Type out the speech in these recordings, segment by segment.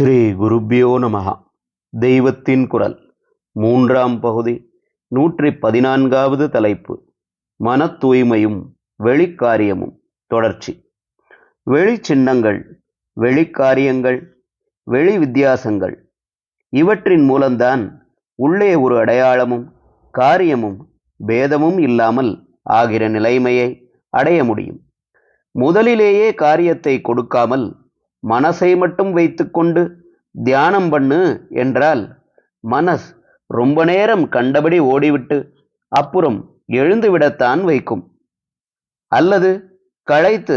ஸ்ரீ குருப்பியோ நமகா தெய்வத்தின் குரல். மூன்றாம் பகுதி. நூற்றி பதினான்காவது தலைப்பு. மன தூய்மையும் வெளிக்காரியமும். தொடர்ச்சி. வெளி சின்னங்கள் வெளிக்காரியங்கள் வெளி வித்தியாசங்கள் இவற்றின் மூலம்தான் உள்ளே ஒரு அடையாளமும் காரியமும் பேதமும் இல்லாமல் ஆகிற நிலைமையை அடைய முடியும். முதலிலேயே காரியத்தை கொடுக்காமல் மனசை மட்டும் வைத்துக்கொண்டு தியானம் பண்ணு என்றால் மனஸ் ரொம்ப நேரம் கண்டபடி ஓடிவிட்டு அப்புறம் எழுந்துவிடத்தான் வைக்கும். அல்லது களைத்து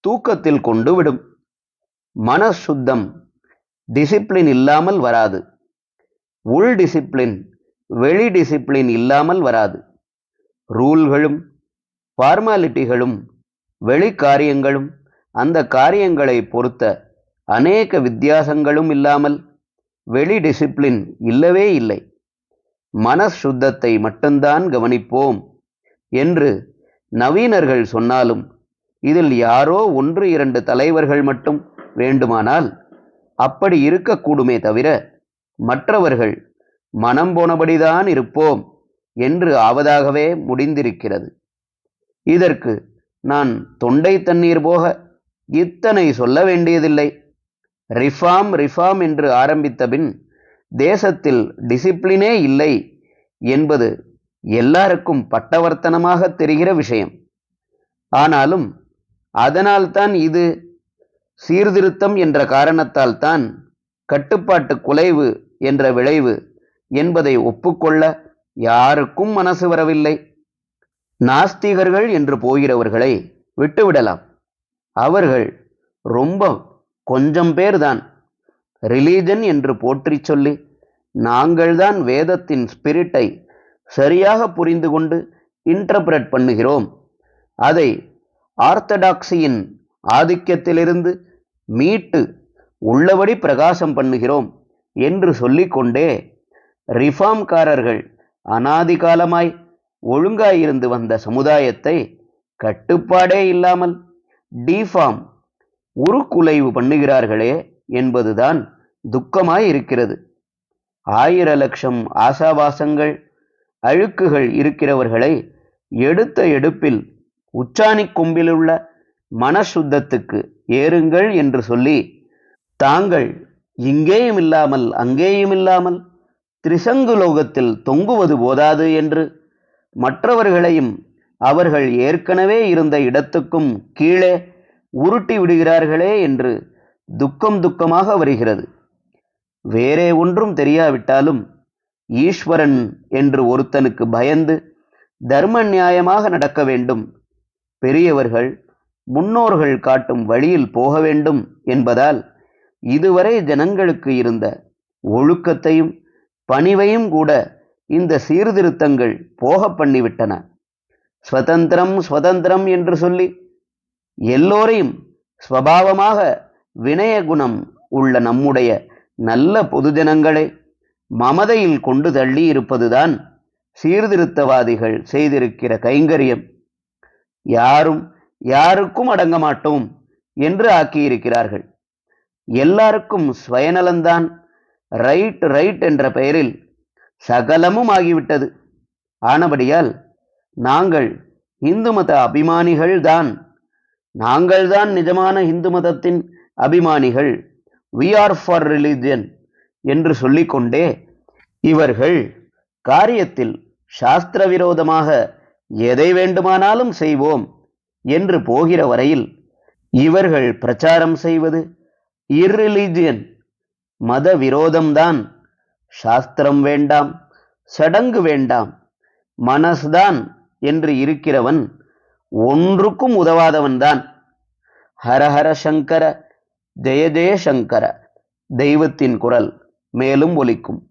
தூக்கத்தில் கொண்டு விடும் மனசுத்தம் டிசிப்ளின் இல்லாமல் வராது. உள் டிசிப்ளின் வெளி டிசிப்ளின் இல்லாமல் வராது. ரூல்களும் ஃபார்மாலிட்டிகளும் வெளி காரியங்களும் அந்த காரியங்களை பொறுத்த அநேக வித்தியாசங்களும் இல்லாமல் வெளி டிசிப்ளின் இல்லவே இல்லை. மனசுத்தத்தை மட்டும்தான் கவனிப்போம் என்று நவீனர்கள் சொன்னாலும் இதில் யாரோ ஒன்று இரண்டு தலைவர்கள் மட்டும் வேண்டுமானால் அப்படி இருக்கக்கூடுமே தவிர மற்றவர்கள் மனம் போனபடிதான் இருப்போம் என்று ஆவதாகவே முடிந்திருக்கிறது. இதற்கு நான் தொண்டை தண்ணீர் போக இத்தனை சொல்ல வேண்டியதில்லை. ரிஃபார்ம் ரிஃபார்ம் என்று ஆரம்பித்த பின் தேசத்தில் டிசிப்ளினே இல்லை என்பது எல்லாருக்கும் பட்டவர்த்தனமாக தெரிகிற விஷயம். ஆனாலும் அதனால்தான் இது சீர்திருத்தம் என்ற காரணத்தால் தான் கட்டுப்பாட்டு குலைவு என்ற விளைவு என்பதை ஒப்புக்கொள்ள யாருக்கும் மனசு வரவில்லை. நாஸ்திகர்கள் என்று போகிறவர்களை விட்டுவிடலாம். அவர்கள் ரொம்ப கொஞ்சம் பேர்தான் ரிலீஜன் என்று போற்றி சொல்லி நாங்கள்தான் வேதத்தின் ஸ்பிரிட்டை சரியாக புரிந்து கொண்டு இன்டர்பிரட் பண்ணுகிறோம். அதை ஆர்த்தடாக்சியின் ஆதிக்கத்திலிருந்து மீட்டு உள்ளபடி பிரகாசம் பண்ணுகிறோம் என்று சொல்லிக்கொண்டே ரிஃபார்ம்காரர்கள் அனாதிகாலமாய் ஒழுங்காயிருந்து வந்த சமுதாயத்தை கட்டுப்பாடே இல்லாமல் டிஃபார்ம் உருக்குலைவு பண்ணுகிறார்களே என்பதுதான் துக்கமாய் இருக்கிறது ஆயிர லட்சம் ஆசாவாசங்கள் அழுக்குகள் இருக்கிறவர்களை எடுத்த எடுப்பில் உச்சாணி கொம்பிலுள்ள மனசுத்தத்துக்கு ஏறுங்கள் என்று சொல்லி தாங்கள் இங்கேயும் இல்லாமல் அங்கேயும் இல்லாமல் திரிசங்கு லோகத்தில் தொங்குவது போதாது என்று மற்றவர்களையும் அவர்கள் ஏற்கனவே இருந்த இடத்துக்கும் கீழே உருட்டி விடுகிறார்களே என்று துக்கம் துக்கமாக வருகிறது. வேறே ஒன்றும் தெரியாவிட்டாலும் ஈஸ்வரன் என்று ஒருத்தனுக்கு பயந்து தர்ம நியாயமாக நடக்க வேண்டும். பெரியவர்கள் முன்னோர்கள் காட்டும் வழியில் போக வேண்டும் என்பதால் இதுவரை ஜனங்களுக்கு இருந்த ஒழுக்கத்தையும் பணிவையும் கூட இந்த சீர்திருத்தங்கள் போக பண்ணிவிட்டன. ஸ்வதந்திரம் ஸ்வதந்திரம் என்று சொல்லி எல்லோரையும் ஸ்வபாவமாக வினய குணம் உள்ள நம்முடைய நல்ல பொதுஜனங்களை மமதையில் கொண்டு தள்ளி இருப்பதுதான் சீர்திருத்தவாதிகள் செய்திருக்கிற கைங்கரியம். யாரும் யாருக்கும் அடங்க மாட்டோம் என்று ஆக்கியிருக்கிறார்கள். எல்லாருக்கும் ஸ்வயநலந்தான் ரைட் ரைட் என்ற பெயரில் சகலமும் ஆகிவிட்டது. ஆனபடியால் நாங்கள் இந்து மத அபிமானிகள் தான் நாங்கள்தான் நிஜமான இந்து மதத்தின் அபிமானிகள். வி ஆர் ஃபார் ரிலிஜன் என்று சொல்லிக்கொண்டே இவர்கள் காரியத்தில் சாஸ்திர விரோதமாக எதை வேண்டுமானாலும் செய்வோம் என்று போகிற வரையில் இவர்கள் பிரச்சாரம் செய்வது இர்ரிலிஜியன் மத விரோதம்தான் சாஸ்திரம் வேண்டாம் சடங்கு வேண்டாம் மனசுதான் என்று இருக்கிறவன் ஒன்றுக்கும் உதவாதவன்தான். ஹரஹர சங்கர ஜெய ஜெய சங்கர தெய்வத்தின் குரல் மேலும் ஒலிக்கும்.